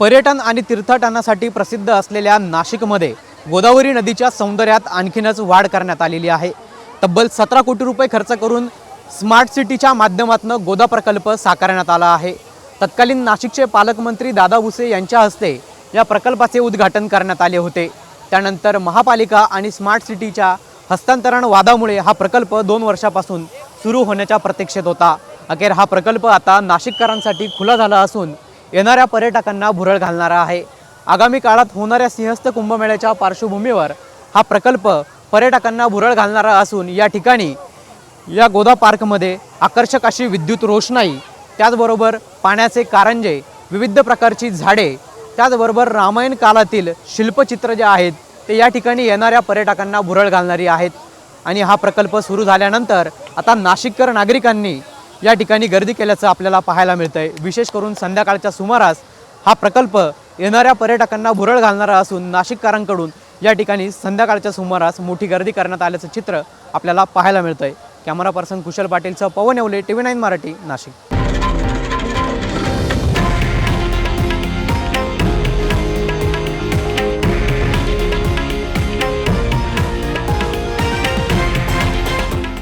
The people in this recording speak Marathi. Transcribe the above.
पर्यटन आणि तीर्थाटनासाठी प्रसिद्ध असलेल्या नाशिकमध्ये गोदावरी नदीच्या सौंदर्यात आणखीनच वाढ करण्यात आलेली आहे. तब्बल सतरा कोटी रुपये खर्च करून स्मार्ट सिटीच्या माध्यमातून गोदा प्रकल्प साकारण्यात आला आहे. तत्कालीन नाशिकचे पालकमंत्री दादा भुसे यांच्या हस्ते या प्रकल्पाचे उद्घाटन करण्यात आले होते. त्यानंतर महापालिका आणि स्मार्ट सिटीच्या हस्तांतरण वादामुळे हा प्रकल्प दोन वर्षापासून सुरू होण्याच्या प्रतीक्षेत होता. अखेर हा प्रकल्प आता नाशिककरांसाठी खुला झाला असून येणाऱ्या पर्यटकांना भुरळ घालणारा आहे. आगामी काळात होणाऱ्या सिंहस्थ कुंभमेळ्याच्या पार्श्वभूमीवर हा प्रकल्प पर्यटकांना भुरळ घालणारा असून या ठिकाणी या गोदा पार्कमध्ये आकर्षक अशी विद्युत रोषणाई त्याचबरोबर पाण्याचे कारंजे विविध प्रकारची झाडे त्याचबरोबर रामायण काळातील शिल्पचित्र जे आहेत ते या ठिकाणी येणाऱ्या पर्यटकांना भुरळ घालणारी आहेत. आणि हा प्रकल्प सुरू झाल्यानंतर आता नाशिककर नागरिकांनी या ठिकाणी गर्दी केल्याचं आपल्याला पाहायला मिळतं आहे विशेष करून संध्याकाळच्या सुमारास हा प्रकल्प येणाऱ्या पर्यटकांना भुरळ घालणारा असून नाशिककारांकडून या ठिकाणी संध्याकाळच्या सुमारास मोठी गर्दी करण्यात आल्याचं चित्र आपल्याला पाहायला मिळतंय. Camera person Kushal पाटीलचं Pawan Yewale T V nine Marathi Nashik.